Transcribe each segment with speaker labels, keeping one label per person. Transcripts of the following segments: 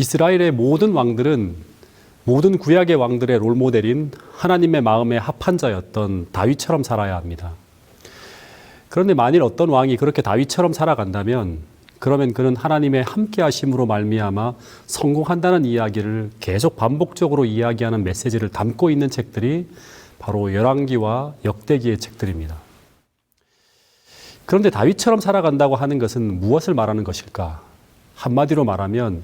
Speaker 1: 이스라엘의 모든 왕들은 모든 구약의 왕들의 롤모델인 하나님의 마음에 합한 자였던 다윗처럼 살아야 합니다. 그런데 만일 어떤 왕이 그렇게 다윗처럼 살아간다면 그러면 그는 하나님의 함께 하심으로 말미암아 성공한다는 이야기를 계속 반복적으로 이야기하는 메시지를 담고 있는 책들이 바로 열왕기와 역대기의 책들입니다. 그런데 다윗처럼 살아간다고 하는 것은 무엇을 말하는 것일까? 한마디로 말하면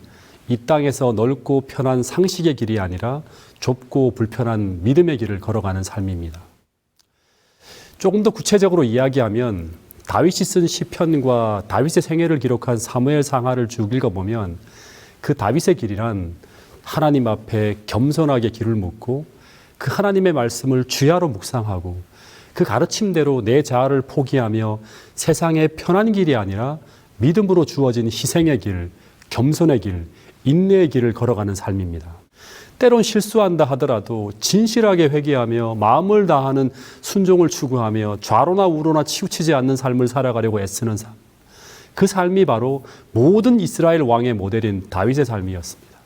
Speaker 1: 이 땅에서 넓고 편한 상식의 길이 아니라 좁고 불편한 믿음의 길을 걸어가는 삶입니다. 조금 더 구체적으로 이야기하면 다윗이 쓴 시편과 다윗의 생애를 기록한 사무엘 상하를 쭉 읽어보면 그 다윗의 길이란 하나님 앞에 겸손하게 길을 묻고 그 하나님의 말씀을 주야로 묵상하고 그 가르침대로 내 자아를 포기하며 세상의 편한 길이 아니라 믿음으로 주어진 희생의 길, 겸손의 길, 인내의 길을 걸어가는 삶입니다. 때론 실수한다 하더라도 진실하게 회개하며 마음을 다하는 순종을 추구하며 좌로나 우로나 치우치지 않는 삶을 살아가려고 애쓰는 삶. 그 삶이 바로 모든 이스라엘 왕의 모델인 다윗의 삶이었습니다.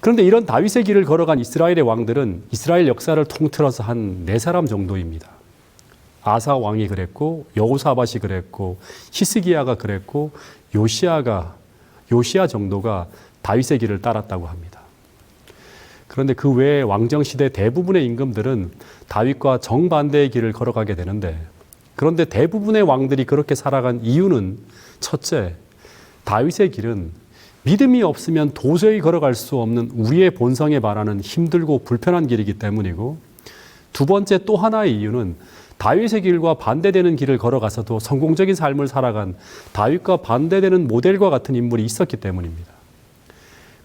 Speaker 1: 그런데 이런 다윗의 길을 걸어간 이스라엘의 왕들은 이스라엘 역사를 통틀어서 한 네 사람 정도입니다. 아사 왕이 그랬고 여호사밧이 그랬고 히스기야가 그랬고 요시아가 요시아 정도가 다윗의 길을 따랐다고 합니다. 그런데 그 외에 왕정 시대 대부분의 임금들은 다윗과 정반대의 길을 걸어가게 되는데 그런데 대부분의 왕들이 그렇게 살아간 이유는 첫째, 다윗의 길은 믿음이 없으면 도저히 걸어갈 수 없는 우리의 본성에 반하는 힘들고 불편한 길이기 때문이고 두 번째 또 하나의 이유는 다윗의 길과 반대되는 길을 걸어가서도 성공적인 삶을 살아간 다윗과 반대되는 모델과 같은 인물이 있었기 때문입니다.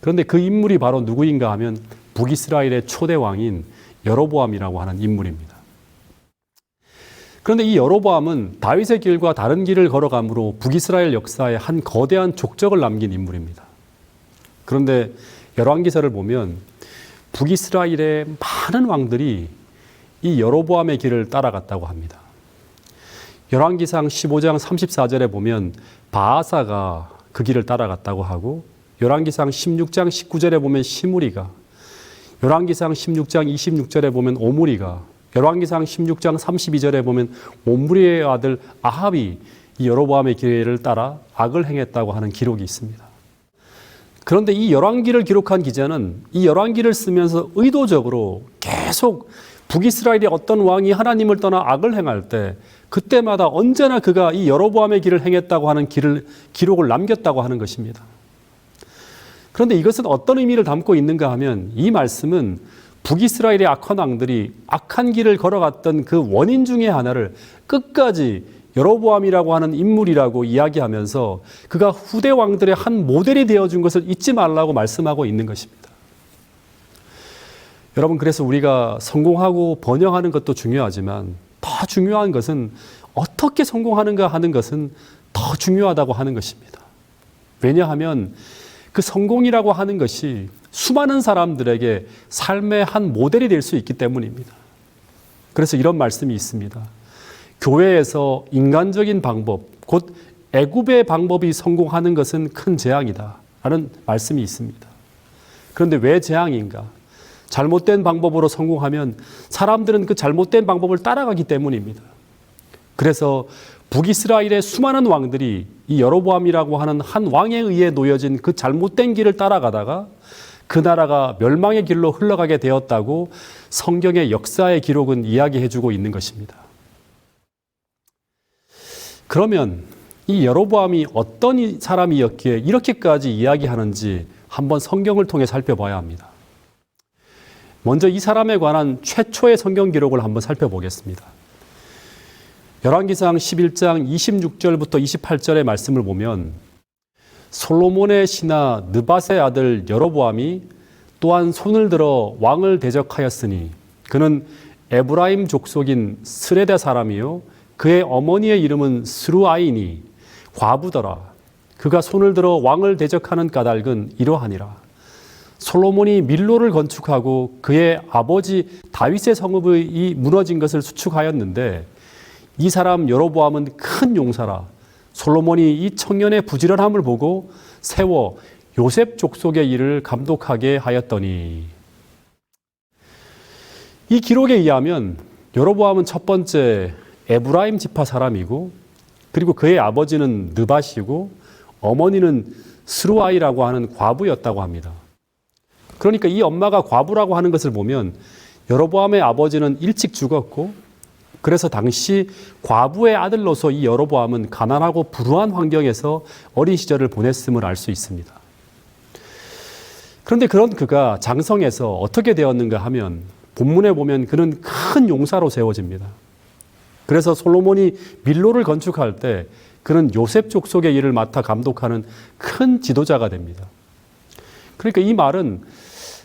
Speaker 1: 그런데 그 인물이 바로 누구인가 하면 북이스라엘의 초대 왕인 여로보암이라고 하는 인물입니다. 그런데 이 여로보암은 다윗의 길과 다른 길을 걸어감으로 북이스라엘 역사에 한 거대한 족적을 남긴 인물입니다. 그런데 열왕기서를 보면 북이스라엘의 많은 왕들이 이 여로보암의 길을 따라갔다고 합니다. 열왕기상 15장 34절에 보면 바아사가 그 길을 따라갔다고 하고 열왕기상 16장 19절에 보면 시무리가 열왕기상 16장 26절에 보면 오므리가 열왕기상 16장 32절에 보면 옴브리의 아들 아합이 이 여로보암의 길을 따라 악을 행했다고 하는 기록이 있습니다. 그런데 이 열왕기를 기록한 기자는 이 열왕기를 쓰면서 의도적으로 계속 북이스라엘의 어떤 왕이 하나님을 떠나 악을 행할 때 그때마다 언제나 그가 이 여로보암의 길을 행했다고 하는 길을 기록을 남겼다고 하는 것입니다. 그런데 이것은 어떤 의미를 담고 있는가 하면 이 말씀은 북이스라엘의 악한 왕들이 악한 길을 걸어갔던 그 원인 중에 하나를 끝까지 여로보암이라고 하는 인물이라고 이야기하면서 그가 후대 왕들의 한 모델이 되어준 것을 잊지 말라고 말씀하고 있는 것입니다. 여러분 그래서 우리가 성공하고 번영하는 것도 중요하지만 더 중요한 것은 어떻게 성공하는가 하는 것은 더 중요하다고 하는 것입니다. 왜냐하면 그 성공이라고 하는 것이 수많은 사람들에게 삶의 한 모델이 될 수 있기 때문입니다. 그래서 이런 말씀이 있습니다. 교회에서 인간적인 방법, 곧 애굽의 방법이 성공하는 것은 큰 재앙이다. 라는 말씀이 있습니다. 그런데 왜 재앙인가? 잘못된 방법으로 성공하면 사람들은 그 잘못된 방법을 따라가기 때문입니다. 그래서 북이스라엘의 수많은 왕들이 이 여로보암이라고 하는 한 왕에 의해 놓여진 그 잘못된 길을 따라가다가 그 나라가 멸망의 길로 흘러가게 되었다고 성경의 역사의 기록은 이야기해주고 있는 것입니다. 그러면 이 여로보암이 어떤 사람이었기에 이렇게까지 이야기하는지 한번 성경을 통해 살펴봐야 합니다. 먼저 이 사람에 관한 최초의 성경 기록을 한번 살펴보겠습니다. 열왕기상 11장 26절부터 28절의 말씀을 보면 솔로몬의 신하 느밧의 아들 여로보암이 또한 손을 들어 왕을 대적하였으니 그는 에브라임 족속인 스레데 사람이요 그의 어머니의 이름은 스루아이니 과부더라 그가 손을 들어 왕을 대적하는 까닭은 이러하니라 솔로몬이 밀로를 건축하고 그의 아버지 다윗의 성읍이 무너진 것을 수축하였는데 이 사람 여로보암은 큰 용사라 솔로몬이 이 청년의 부지런함을 보고 세워 요셉 족속의 일을 감독하게 하였더니 이 기록에 의하면 여로보암은 첫 번째 에브라임 지파 사람이고 그리고 그의 아버지는 느바시고 어머니는 스루아이라고 하는 과부였다고 합니다. 그러니까 이 엄마가 과부라고 하는 것을 보면 여로보암의 아버지는 일찍 죽었고 그래서 당시 과부의 아들로서 이 여로보암은 가난하고 불우한 환경에서 어린 시절을 보냈음을 알 수 있습니다. 그런데 그런 그가 장성에서 어떻게 되었는가 하면 본문에 보면 그는 큰 용사로 세워집니다. 그래서 솔로몬이 밀로를 건축할 때 그는 요셉 족속의 일을 맡아 감독하는 큰 지도자가 됩니다. 그러니까 이 말은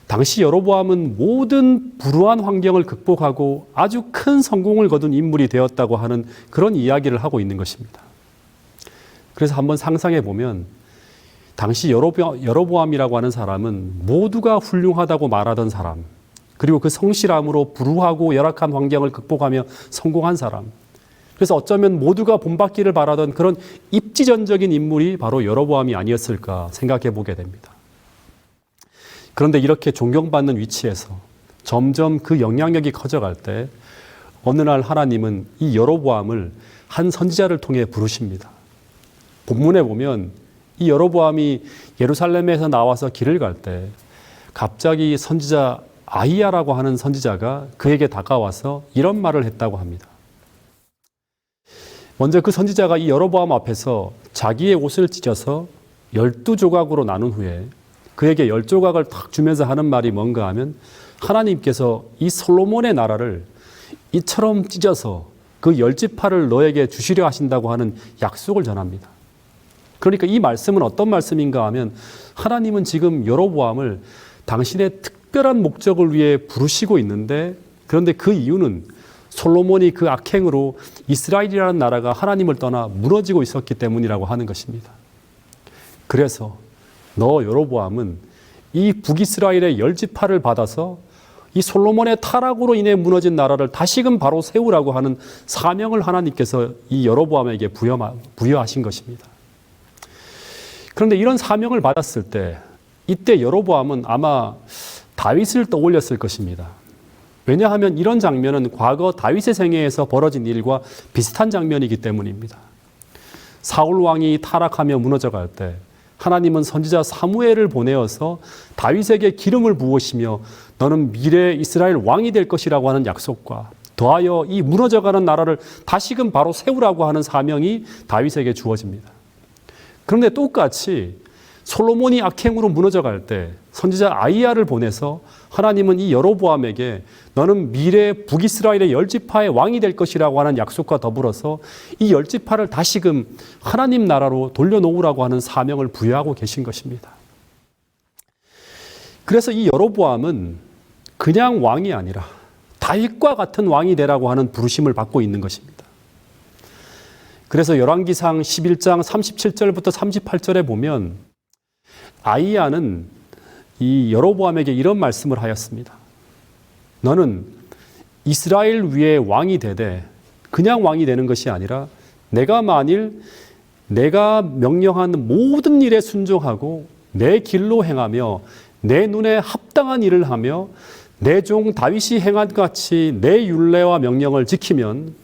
Speaker 1: 당시 여로보암은 모든 불우한 환경을 극복하고 아주 큰 성공을 거둔 인물이 되었다고 하는 그런 이야기를 하고 있는 것입니다. 그래서 한번 상상해 보면 당시 여로보, 여로보암이라고 하는 사람은 모두가 훌륭하다고 말하던 사람, 그리고 그 성실함으로 불우하고 열악한 환경을 극복하며 성공한 사람. 그래서 어쩌면 모두가 본받기를 바라던 그런 입지전적인 인물이 바로 여로보암이 아니었을까 생각해 보게 됩니다. 그런데 이렇게 존경받는 위치에서 점점 그 영향력이 커져갈 때 어느 날 하나님은 이 여로보암을 한 선지자를 통해 부르십니다. 본문에 보면 이 여로보암이 예루살렘에서 나와서 길을 갈 때 갑자기 선지자 아이야라고 하는 선지자가 그에게 다가와서 이런 말을 했다고 합니다. 먼저 그 선지자가 이 여로보암 앞에서 자기의 옷을 찢어서 열두 조각으로 나눈 후에 그에게 열 조각을 탁 주면서 하는 말이 뭔가 하면 하나님께서 이 솔로몬의 나라를 이처럼 찢어서 그 열지파를 너에게 주시려 하신다고 하는 약속을 전합니다. 그러니까 이 말씀은 어떤 말씀인가 하면 하나님은 지금 여로보암을 당신의 특별한 목적을 위해 부르시고 있는데 그런데 그 이유는 솔로몬이 그 악행으로 이스라엘이라는 나라가 하나님을 떠나 무너지고 있었기 때문이라고 하는 것입니다. 그래서 너 여로보암은 이 북이스라엘의 열지파를 받아서 이 솔로몬의 타락으로 인해 무너진 나라를 다시금 바로 세우라고 하는 사명을 하나님께서 이 여로보암에게 부여하신 것입니다. 그런데 이런 사명을 받았을 때 이때 여로보암은 아마 다윗을 떠올렸을 것입니다. 왜냐하면 이런 장면은 과거 다윗의 생애에서 벌어진 일과 비슷한 장면이기 때문입니다. 사울 왕이 타락하며 무너져 갈 때 하나님은 선지자 사무엘을 보내어서 다윗에게 기름을 부으시며 너는 미래 이스라엘 왕이 될 것이라고 하는 약속과 더하여 이 무너져가는 나라를 다시금 바로 세우라고 하는 사명이 다윗에게 주어집니다. 그런데 똑같이 솔로몬이 악행으로 무너져 갈 때 선지자 아이야를 보내서 하나님은 이 여로보암에게 너는 미래 북이스라엘의 열지파의 왕이 될 것이라고 하는 약속과 더불어서 이 열지파를 다시금 하나님 나라로 돌려놓으라고 하는 사명을 부여하고 계신 것입니다. 그래서 이 여로보암은 그냥 왕이 아니라 다윗과 같은 왕이 되라고 하는 부르심을 받고 있는 것입니다. 그래서 열왕기상 11장 37절부터 38절에 보면 아이야는 이 여로보암에게 이런 말씀을 하였습니다. 너는 이스라엘 위에 왕이 되되 그냥 왕이 되는 것이 아니라 내가 만일 내가 명령한 모든 일에 순종하고 내 길로 행하며 내 눈에 합당한 일을 하며 내 종 다윗이 행한 같이 내 율례와 명령을 지키면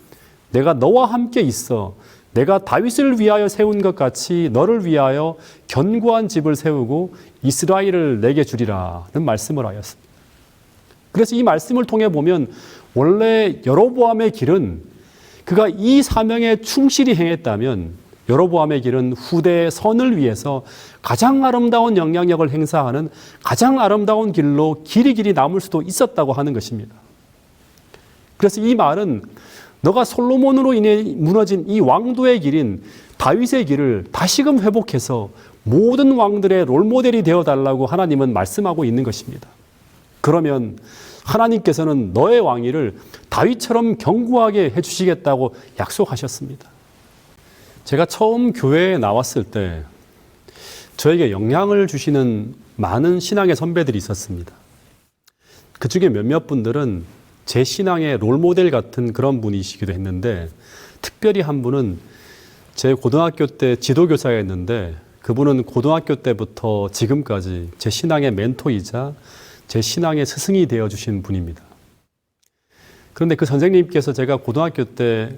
Speaker 1: 내가 너와 함께 있어 내가 다윗을 위하여 세운 것 같이 너를 위하여 견고한 집을 세우고 이스라엘을 내게 주리라는 말씀을 하였습니다. 그래서 이 말씀을 통해 보면 원래 여로보암의 길은 그가 이 사명에 충실히 행했다면 여로보암의 길은 후대의 선을 위해서 가장 아름다운 영향력을 행사하는 가장 아름다운 길로 길이 길이 남을 수도 있었다고 하는 것입니다. 그래서 이 말은 너가 솔로몬으로 인해 무너진 이 왕도의 길인 다윗의 길을 다시금 회복해서 모든 왕들의 롤모델이 되어 달라고 하나님은 말씀하고 있는 것입니다. 그러면 하나님께서는 너의 왕위를 다윗처럼 견고하게 해 주시겠다고 약속하셨습니다. 제가 처음 교회에 나왔을 때 저에게 영향을 주시는 많은 신앙의 선배들이 있었습니다. 그 중에 몇몇 분들은 제 신앙의 롤모델 같은 그런 분이시기도 했는데 특별히 한 분은 제 고등학교 때 지도교사였는데 그분은 고등학교 때부터 지금까지 제 신앙의 멘토이자 제 신앙의 스승이 되어 주신 분입니다. 그런데 그 선생님께서 제가 고등학교 때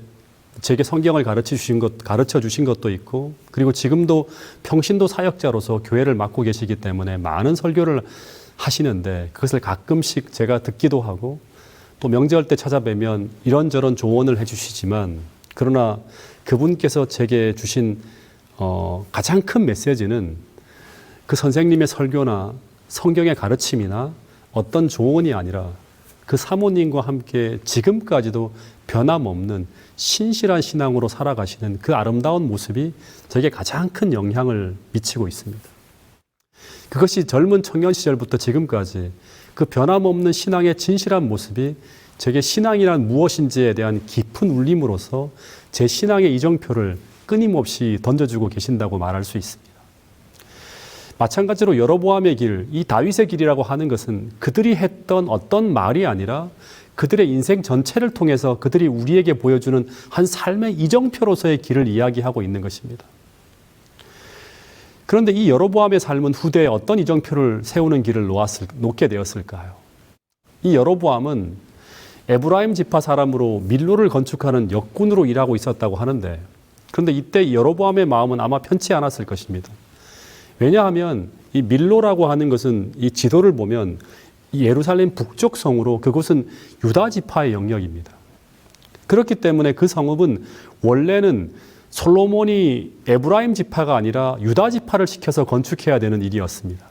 Speaker 1: 제게 성경을 가르쳐 주신 것 가르쳐 주신 것도 있고 그리고 지금도 평신도 사역자로서 교회를 맡고 계시기 때문에 많은 설교를 하시는데 그것을 가끔씩 제가 듣기도 하고 또 명절 때 찾아뵈면 이런저런 조언을 해 주시지만 그러나 그분께서 제게 주신 어, 가장 큰 메시지는 그 선생님의 설교나 성경의 가르침이나 어떤 조언이 아니라 그 사모님과 함께 지금까지도 변함없는 신실한 신앙으로 살아가시는 그 아름다운 모습이 저에게 가장 큰 영향을 미치고 있습니다. 그것이 젊은 청년 시절부터 지금까지 그 변함없는 신앙의 진실한 모습이 제게 신앙이란 무엇인지에 대한 깊은 울림으로서 제 신앙의 이정표를 끊임없이 던져주고 계신다고 말할 수 있습니다. 마찬가지로 여로보암의 길, 이 다윗의 길이라고 하는 것은 그들이 했던 어떤 말이 아니라 그들의 인생 전체를 통해서 그들이 우리에게 보여주는 한 삶의 이정표로서의 길을 이야기하고 있는 것입니다. 그런데 이 여로보암의 삶은 후대에 어떤 이정표를 세우는 길을 놓았을, 놓게 되었을까요? 이 여로보암은 에브라임 지파 사람으로 밀로를 건축하는 역군으로 일하고 있었다고 하는데 그런데 이때 여로보암의 마음은 아마 편치 않았을 것입니다. 왜냐하면 이 밀로라고 하는 것은 이 지도를 보면 이 예루살렘 북쪽 성으로 그곳은 유다 지파의 영역입니다. 그렇기 때문에 그 성읍은 원래는 솔로몬이 에브라임 지파가 아니라 유다 지파를 시켜서 건축해야 되는 일이었습니다.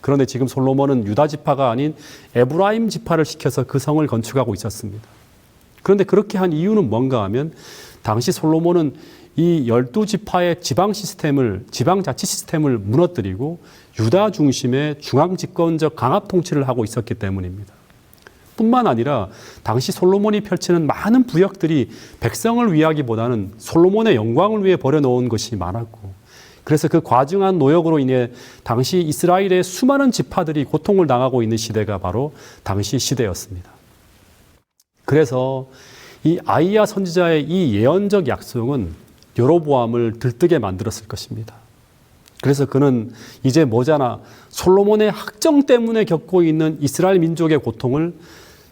Speaker 1: 그런데 지금 솔로몬은 유다 지파가 아닌 에브라임 지파를 시켜서 그 성을 건축하고 있었습니다. 그런데 그렇게 한 이유는 뭔가 하면 당시 솔로몬은 이 열두 지파의 지방 시스템을 지방 자치 시스템을 무너뜨리고 유다 중심의 중앙 집권적 강압 통치를 하고 있었기 때문입니다. 뿐만 아니라 당시 솔로몬이 펼치는 많은 부역들이 백성을 위하기보다는 솔로몬의 영광을 위해 버려놓은 것이 많았고 그래서 그 과중한 노역으로 인해 당시 이스라엘의 수많은 지파들이 고통을 당하고 있는 시대가 바로 당시 시대였습니다. 그래서 이 아이야 선지자의 이 예언적 약속은 여로보암을 들뜨게 만들었을 것입니다. 그래서 그는 이제 뭐잖아 솔로몬의 학정 때문에 겪고 있는 이스라엘 민족의 고통을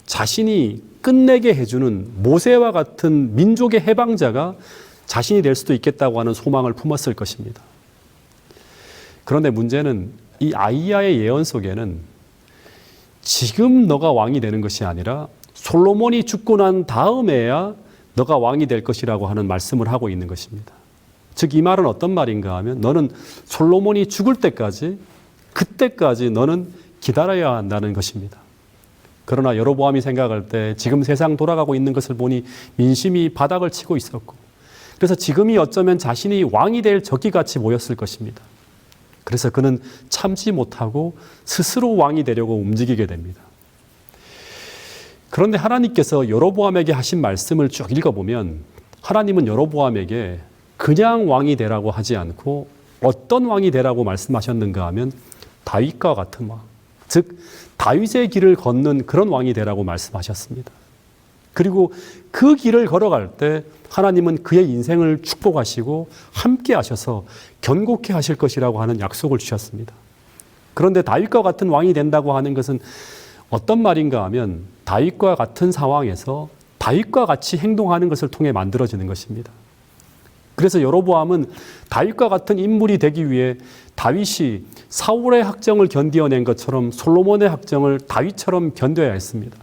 Speaker 1: 자신이 끝내게 해주는 모세와 같은 민족의 해방자가 자신이 될 수도 있겠다고 하는 소망을 품었을 것입니다. 그런데 문제는 이 아이야의 예언 속에는 지금 너가 왕이 되는 것이 아니라 솔로몬이 죽고 난 다음에야 너가 왕이 될 것이라고 하는 말씀을 하고 있는 것입니다. 즉, 이 말은 어떤 말인가 하면 너는 솔로몬이 죽을 때까지, 그때까지 너는 기다려야 한다는 것입니다. 그러나 여로보암이 생각할 때 지금 세상 돌아가고 있는 것을 보니 민심이 바닥을 치고 있었고, 그래서 지금이 어쩌면 자신이 왕이 될 적기같이 보였을 것입니다. 그래서 그는 참지 못하고 스스로 왕이 되려고 움직이게 됩니다. 그런데 하나님께서 여로보암에게 하신 말씀을 쭉 읽어보면 하나님은 여로보암에게 그냥 왕이 되라고 하지 않고 어떤 왕이 되라고 말씀하셨는가 하면 다윗과 같은 왕, 즉 다윗의 길을 걷는 그런 왕이 되라고 말씀하셨습니다. 그리고 그 길을 걸어갈 때 하나님은 그의 인생을 축복하시고 함께 하셔서 견고케 하실 것이라고 하는 약속을 주셨습니다. 그런데 다윗과 같은 왕이 된다고 하는 것은 어떤 말인가 하면 다윗과 같은 상황에서 다윗과 같이 행동하는 것을 통해 만들어지는 것입니다. 그래서 여로보암은 다윗과 같은 인물이 되기 위해 다윗이 사울의 학정을 견디어낸 것처럼 솔로몬의 학정을 다윗처럼 견뎌야 했습니다.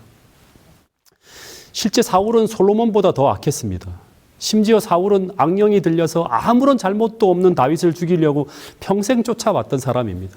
Speaker 1: 실제 사울은 솔로몬보다 더 악했습니다. 심지어 사울은 악령이 들려서 아무런 잘못도 없는 다윗을 죽이려고 평생 쫓아왔던 사람입니다.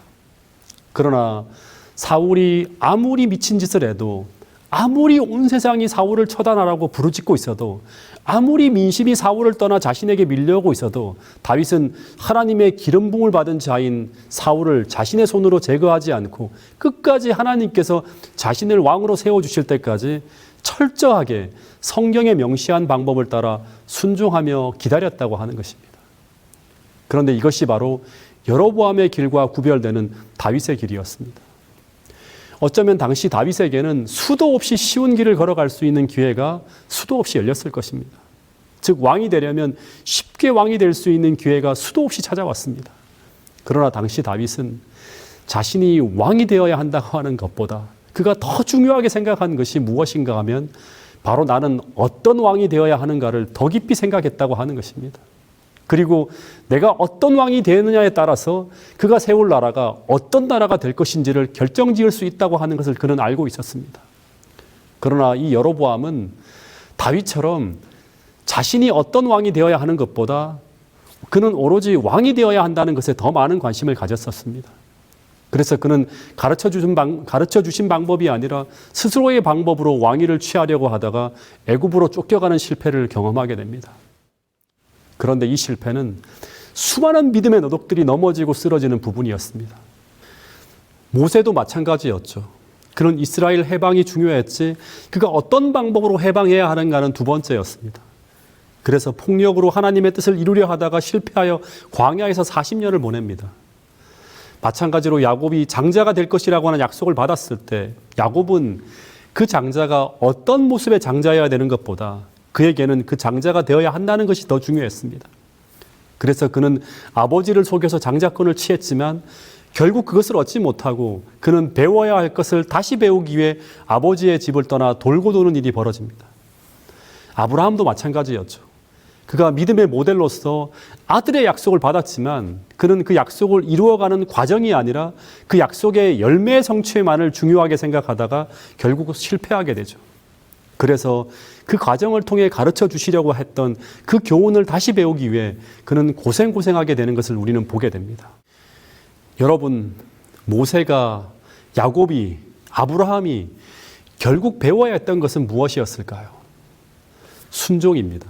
Speaker 1: 그러나 사울이 아무리 미친 짓을 해도 아무리 온 세상이 사울을 처단하라고 부르짖고 있어도 아무리 민심이 사울을 떠나 자신에게 밀려오고 있어도 다윗은 하나님의 기름 부음을 받은 자인 사울을 자신의 손으로 제거하지 않고 끝까지 하나님께서 자신을 왕으로 세워 주실 때까지 철저하게 성경에 명시한 방법을 따라 순종하며 기다렸다고 하는 것입니다. 그런데 이것이 바로 여로보암의 길과 구별되는 다윗의 길이었습니다. 어쩌면 당시 다윗에게는 수도 없이 쉬운 길을 걸어갈 수 있는 기회가 수도 없이 열렸을 것입니다. 즉 왕이 되려면 쉽게 왕이 될 수 있는 기회가 수도 없이 찾아왔습니다. 그러나 당시 다윗은 자신이 왕이 되어야 한다고 하는 것보다 그가 더 중요하게 생각한 것이 무엇인가 하면 바로 나는 어떤 왕이 되어야 하는가를 더 깊이 생각했다고 하는 것입니다. 그리고 내가 어떤 왕이 되느냐에 따라서 그가 세울 나라가 어떤 나라가 될 것인지를 결정 지을 수 있다고 하는 것을 그는 알고 있었습니다. 그러나 이 여로보암은 다윗처럼 자신이 어떤 왕이 되어야 하는 것보다 그는 오로지 왕이 되어야 한다는 것에 더 많은 관심을 가졌었습니다. 그래서 그는 가르쳐 주신 방, 가르쳐 주신 방법이 아니라 스스로의 방법으로 왕위를 취하려고 하다가 애굽으로 쫓겨가는 실패를 경험하게 됩니다. 그런데 이 실패는 수많은 믿음의 너덕들이 넘어지고 쓰러지는 부분이었습니다. 모세도 마찬가지였죠. 그는 이스라엘 해방이 중요했지 그가 어떤 방법으로 해방해야 하는가는 두 번째였습니다. 그래서 폭력으로 하나님의 뜻을 이루려 하다가 실패하여 광야에서 40년을 보냅니다. 마찬가지로 야곱이 장자가 될 것이라고 하는 약속을 받았을 때 야곱은 그 장자가 어떤 모습의 장자여야 되는 것보다 그에게는 그 장자가 되어야 한다는 것이 더 중요했습니다. 그래서 그는 아버지를 속여서 장자권을 취했지만 결국 그것을 얻지 못하고 그는 배워야 할 것을 다시 배우기 위해 아버지의 집을 떠나 돌고 도는 일이 벌어집니다. 아브라함도 마찬가지였죠. 그가 믿음의 모델로서 아들의 약속을 받았지만 그는 그 약속을 이루어가는 과정이 아니라 그 약속의 열매 성취만을 중요하게 생각하다가 결국 실패하게 되죠. 그래서 그 과정을 통해 가르쳐 주시려고 했던 그 교훈을 다시 배우기 위해 그는 고생고생하게 되는 것을 우리는 보게 됩니다. 여러분, 모세가 야곱이 아브라함이 결국 배워야 했던 것은 무엇이었을까요? 순종입니다.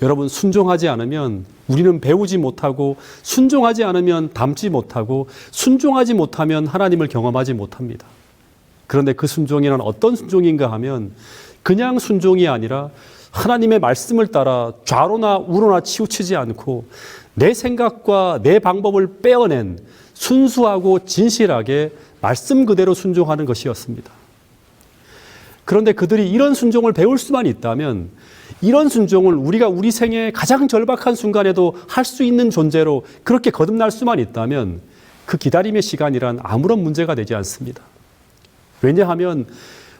Speaker 1: 여러분, 순종하지 않으면 우리는 배우지 못하고, 순종하지 않으면 담지 못하고, 순종하지 못하면 하나님을 경험하지 못합니다. 그런데 그 순종이란 어떤 순종인가 하면 그냥 순종이 아니라 하나님의 말씀을 따라 좌로나 우로나 치우치지 않고 내 생각과 내 방법을 빼어낸 순수하고 진실하게 말씀 그대로 순종하는 것이었습니다. 그런데 그들이 이런 순종을 배울 수만 있다면 이런 순종을 우리가 우리 생애의 가장 절박한 순간에도 할 수 있는 존재로 그렇게 거듭날 수만 있다면 그 기다림의 시간이란 아무런 문제가 되지 않습니다. 왜냐하면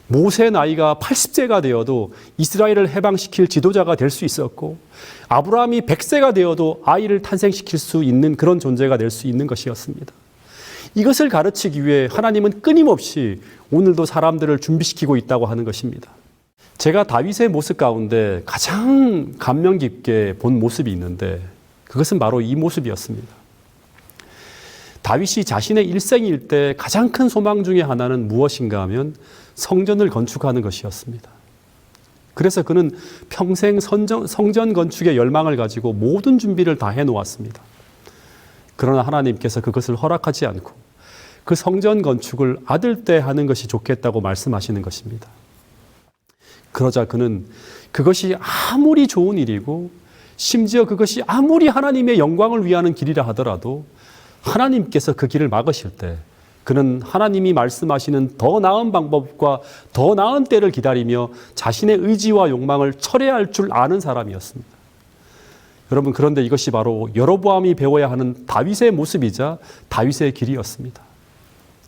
Speaker 1: 모세 나이가 80세가 되어도 이스라엘을 해방시킬 지도자가 될 수 있었고 아브라함이 100세가 되어도 아이를 탄생시킬 수 있는 그런 존재가 될 수 있는 것이었습니다. 이것을 가르치기 위해 하나님은 끊임없이 오늘도 사람들을 준비시키고 있다고 하는 것입니다. 제가 다윗의 모습 가운데 가장 감명 깊게 본 모습이 있는데 그것은 바로 이 모습이었습니다. 다윗이 자신의 일생일 때 가장 큰 소망 중의 하나는 무엇인가 하면 성전을 건축하는 것이었습니다. 그래서 그는 평생 성전, 성전 건축의 열망을 가지고 모든 준비를 다 해놓았습니다. 그러나 하나님께서 그것을 허락하지 않고 그 성전 건축을 아들 때 하는 것이 좋겠다고 말씀하시는 것입니다. 그러자 그는 그것이 아무리 좋은 일이고 심지어 그것이 아무리 하나님의 영광을 위하는 길이라 하더라도 하나님께서 그 길을 막으실 때 그는 하나님이 말씀하시는 더 나은 방법과 더 나은 때를 기다리며 자신의 의지와 욕망을 철회할 줄 아는 사람이었습니다. 여러분 그런데 이것이 바로 여로보암이 배워야 하는 다윗의 모습이자 다윗의 길이었습니다.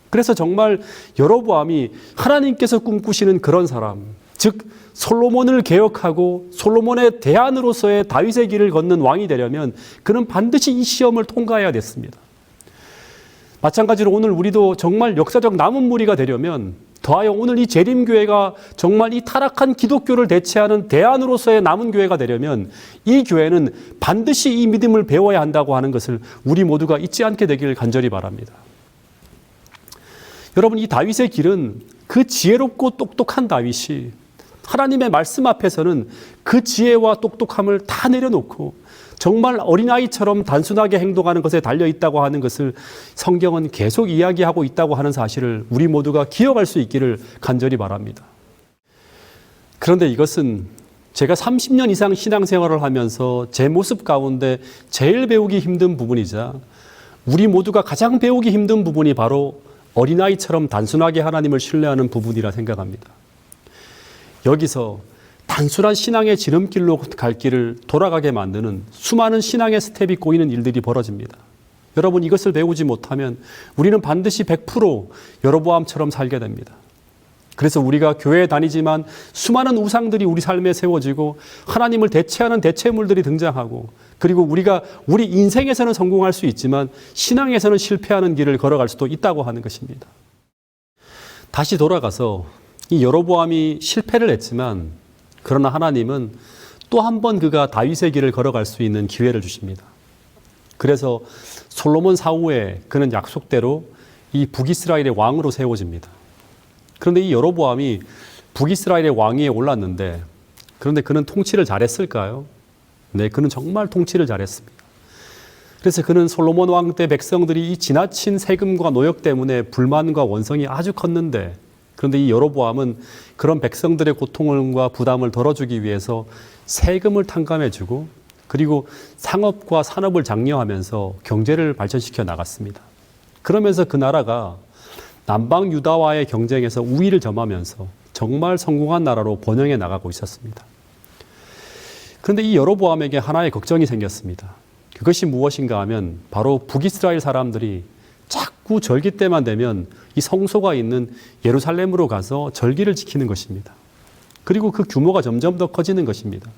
Speaker 1: 그래서 정말 여로보암이 하나님께서 꿈꾸시는 그런 사람, 즉 솔로몬을 개혁하고 솔로몬의 대안으로서의 다윗의 길을 걷는 왕이 되려면 그는 반드시 이 시험을 통과해야 됐습니다. 마찬가지로 오늘 우리도 정말 역사적 남은 무리가 되려면 더하여 오늘 이 재림교회가 정말 이 타락한 기독교를 대체하는 대안으로서의 남은 교회가 되려면 이 교회는 반드시 이 믿음을 배워야 한다고 하는 것을 우리 모두가 잊지 않게 되기를 간절히 바랍니다. 여러분, 이 다윗의 길은 그 지혜롭고 똑똑한 다윗이 하나님의 말씀 앞에서는 그 지혜와 똑똑함을 다 내려놓고 정말 어린아이처럼 단순하게 행동하는 것에 달려 있다고 하는 것을 성경은 계속 이야기하고 있다고 하는 사실을 우리 모두가 기억할 수 있기를 간절히 바랍니다. 그런데 이것은 제가 30년 이상 신앙생활을 하면서 제 모습 가운데 제일 배우기 힘든 부분이자 우리 모두가 가장 배우기 힘든 부분이 바로 어린아이처럼 단순하게 하나님을 신뢰하는 부분이라 생각합니다. 여기서 단순한 신앙의 지름길로 갈 길을 돌아가게 만드는 수많은 신앙의 스텝이 꼬이는 일들이 벌어집니다. 여러분 이것을 배우지 못하면 우리는 반드시 100% 여로보암처럼 살게 됩니다. 그래서 우리가 교회에 다니지만 수많은 우상들이 우리 삶에 세워지고 하나님을 대체하는 대체물들이 등장하고 그리고 우리가 우리 인생에서는 성공할 수 있지만 신앙에서는 실패하는 길을 걸어갈 수도 있다고 하는 것입니다. 다시 돌아가서 이 여로보암이 실패를 했지만 그러나 하나님은 또 한 번 그가 다윗의 길을 걸어갈 수 있는 기회를 주십니다. 그래서 솔로몬 사후에 그는 약속대로 이 북이스라엘의 왕으로 세워집니다. 그런데 이 여로보암이 북이스라엘의 왕위에 올랐는데 그런데 그는 통치를 잘했을까요? 네, 그는 정말 통치를 잘했습니다. 그래서 그는 솔로몬 왕 때 백성들이 이 지나친 세금과 노역 때문에 불만과 원성이 아주 컸는데 그런데 이 여로보암은 그런 백성들의 고통과 부담을 덜어주기 위해서 세금을 탕감해주고 그리고 상업과 산업을 장려하면서 경제를 발전시켜 나갔습니다. 그러면서 그 나라가 남방 유다와의 경쟁에서 우위를 점하면서 정말 성공한 나라로 번영해 나가고 있었습니다. 그런데 이 여로보암에게 하나의 걱정이 생겼습니다. 그것이 무엇인가 하면 바로 북이스라엘 사람들이 자꾸 절기 때만 되면 이 성소가 있는 예루살렘으로 가서 절기를 지키는 것입니다. 그리고 그 규모가 점점 더 커지는 것입니다.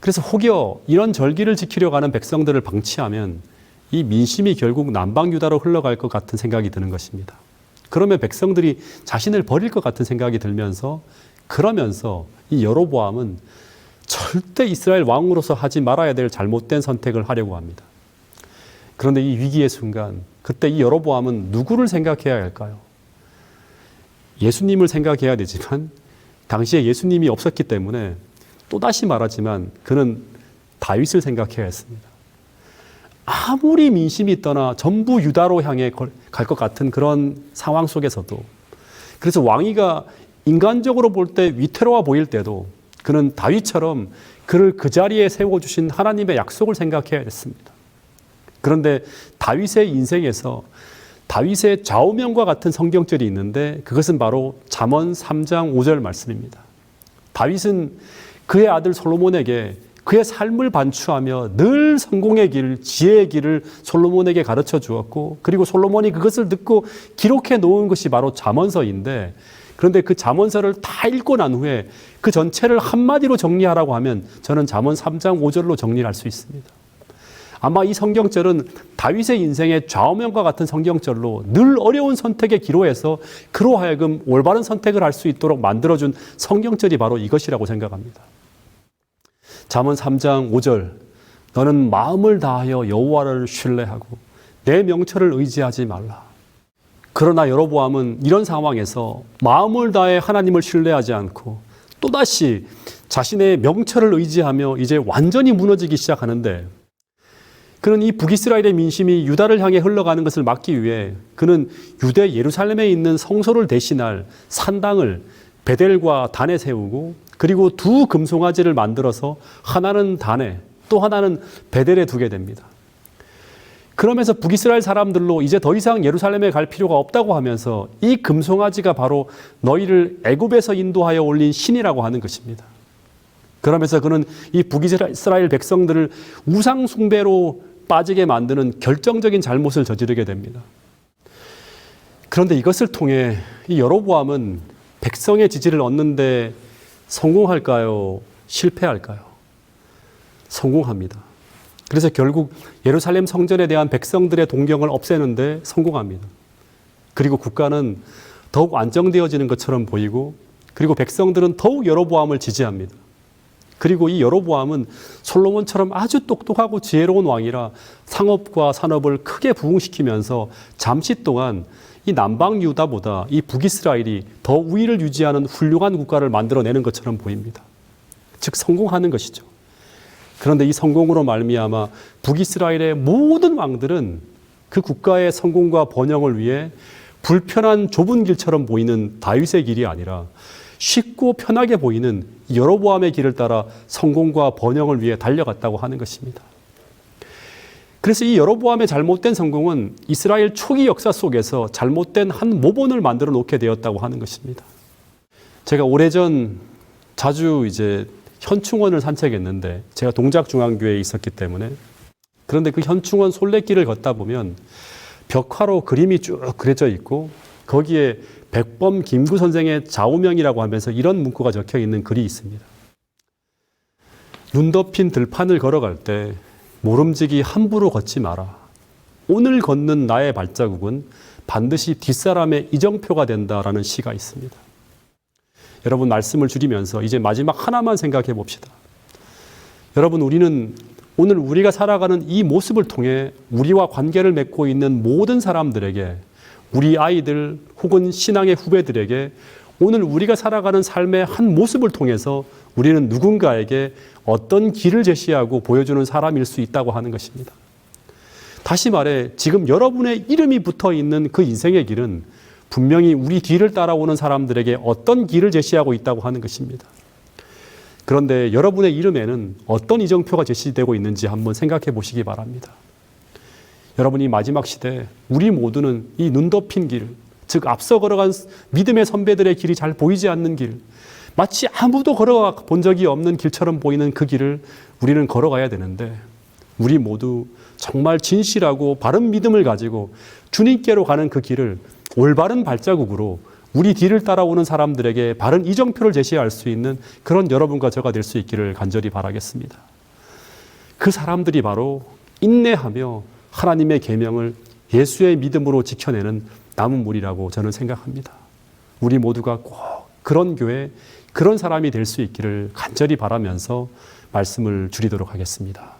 Speaker 1: 그래서 혹여 이런 절기를 지키려 가는 백성들을 방치하면 이 민심이 결국 남방 유다로 흘러갈 것 같은 생각이 드는 것입니다. 그러면 백성들이 자신을 버릴 것 같은 생각이 들면서 그러면서 이 여로보암은 절대 이스라엘 왕으로서 하지 말아야 될 잘못된 선택을 하려고 합니다. 그런데 이 위기의 순간 그때 이 여로보암은 누구를 생각해야 할까요? 예수님을 생각해야 되지만 당시에 예수님이 없었기 때문에 또다시 말하지만 그는 다윗을 생각해야 했습니다. 아무리 민심이 떠나 전부 유다로 향해 갈 것 같은 그런 상황 속에서도 그래서 왕위가 인간적으로 볼 때 위태로워 보일 때도 그는 다윗처럼 그를 그 자리에 세워 주신 하나님의 약속을 생각해야 했습니다. 그런데 다윗의 인생에서 다윗의 좌우명과 같은 성경절이 있는데 그것은 바로 잠언 3장 5절 말씀입니다. 다윗은 그의 아들 솔로몬에게 그의 삶을 반추하며 늘 성공의 길, 지혜의 길을 솔로몬에게 가르쳐 주었고 그리고 솔로몬이 그것을 듣고 기록해 놓은 것이 바로 잠언서인데 그런데 그 잠언서를 다 읽고 난 후에 그 전체를 한마디로 정리하라고 하면 저는 잠언 3장 5절로 정리할 수 있습니다. 아마 이 성경절은 다윗의 인생의 좌우명과 같은 성경절로 늘 어려운 선택의 기로에서 그로 하여금 올바른 선택을 할 수 있도록 만들어준 성경절이 바로 이것이라고 생각합니다. 잠언 3장 5절 너는 마음을 다하여 여호와를 신뢰하고 내 명철을 의지하지 말라. 그러나 여로보암은 이런 상황에서 마음을 다해 하나님을 신뢰하지 않고 또다시 자신의 명철을 의지하며 이제 완전히 무너지기 시작하는데 그는 이 북이스라엘의 민심이 유다를 향해 흘러가는 것을 막기 위해 그는 유대 예루살렘에 있는 성소를 대신할 산당을 베델과 단에 세우고 그리고 두 금송아지를 만들어서 하나는 단에 또 하나는 베델에 두게 됩니다. 그러면서 북이스라엘 사람들로 이제 더 이상 예루살렘에 갈 필요가 없다고 하면서 이 금송아지가 바로 너희를 애굽에서 인도하여 올린 신이라고 하는 것입니다. 그러면서 그는 이 북이스라엘 백성들을 우상 숭배로 빠지게 만드는 결정적인 잘못을 저지르게 됩니다. 그런데 이것을 통해 이 여로보암은 백성의 지지를 얻는데 성공할까요? 실패할까요? 성공합니다. 그래서 결국 예루살렘 성전에 대한 백성들의 동경을 없애는데 성공합니다. 그리고 국가는 더욱 안정되어지는 것처럼 보이고 그리고 백성들은 더욱 여로보암을 지지합니다. 그리고 이 여로보암은 솔로몬처럼 아주 똑똑하고 지혜로운 왕이라 상업과 산업을 크게 부흥시키면서 잠시 동안 이 남방 유다보다 이 북이스라엘이 더 우위를 유지하는 훌륭한 국가를 만들어내는 것처럼 보입니다. 즉 성공하는 것이죠. 그런데 이 성공으로 말미암아 북이스라엘의 모든 왕들은 그 국가의 성공과 번영을 위해 불편한 좁은 길처럼 보이는 다윗의 길이 아니라 쉽고 편하게 보이는 여로보암의 길을 따라 성공과 번영을 위해 달려갔다고 하는 것입니다. 그래서 이 여로보암의 잘못된 성공은 이스라엘 초기 역사 속에서 잘못된 한 모본을 만들어 놓게 되었다고 하는 것입니다. 제가 오래전 자주 이제 현충원을 산책했는데 제가 동작중앙교회에 있었기 때문에 그런데 그 현충원 솔레길을 걷다 보면 벽화로 그림이 쭉 그려져 있고 거기에 백범 김구 선생의 좌우명이라고 하면서 이런 문구가 적혀 있는 글이 있습니다. 눈 덮인 들판을 걸어갈 때 모름지기 함부로 걷지 마라. 오늘 걷는 나의 발자국은 반드시 뒷사람의 이정표가 된다라는 시가 있습니다. 여러분 말씀을 줄이면서 이제 마지막 하나만 생각해 봅시다. 여러분 우리는 오늘 우리가 살아가는 이 모습을 통해 우리와 관계를 맺고 있는 모든 사람들에게 우리 아이들 혹은 신앙의 후배들에게 오늘 우리가 살아가는 삶의 한 모습을 통해서 우리는 누군가에게 어떤 길을 제시하고 보여주는 사람일 수 있다고 하는 것입니다. 다시 말해 지금 여러분의 이름이 붙어 있는 그 인생의 길은 분명히 우리 뒤를 따라오는 사람들에게 어떤 길을 제시하고 있다고 하는 것입니다. 그런데 여러분의 이름에는 어떤 이정표가 제시되고 있는지 한번 생각해 보시기 바랍니다. 여러분 이 마지막 시대 우리 모두는 이 눈 덮인 길, 즉 앞서 걸어간 믿음의 선배들의 길이 잘 보이지 않는 길, 마치 아무도 걸어가 본 적이 없는 길처럼 보이는 그 길을 우리는 걸어가야 되는데 우리 모두 정말 진실하고 바른 믿음을 가지고 주님께로 가는 그 길을 올바른 발자국으로 우리 뒤를 따라오는 사람들에게 바른 이정표를 제시할 수 있는 그런 여러분과 저가 될 수 있기를 간절히 바라겠습니다. 그 사람들이 바로 인내하며 하나님의 계명을 예수의 믿음으로 지켜내는 남은 무리라고 저는 생각합니다. 우리 모두가 꼭 그런 교회, 그런 사람이 될 수 있기를 간절히 바라면서 말씀을 줄이도록 하겠습니다.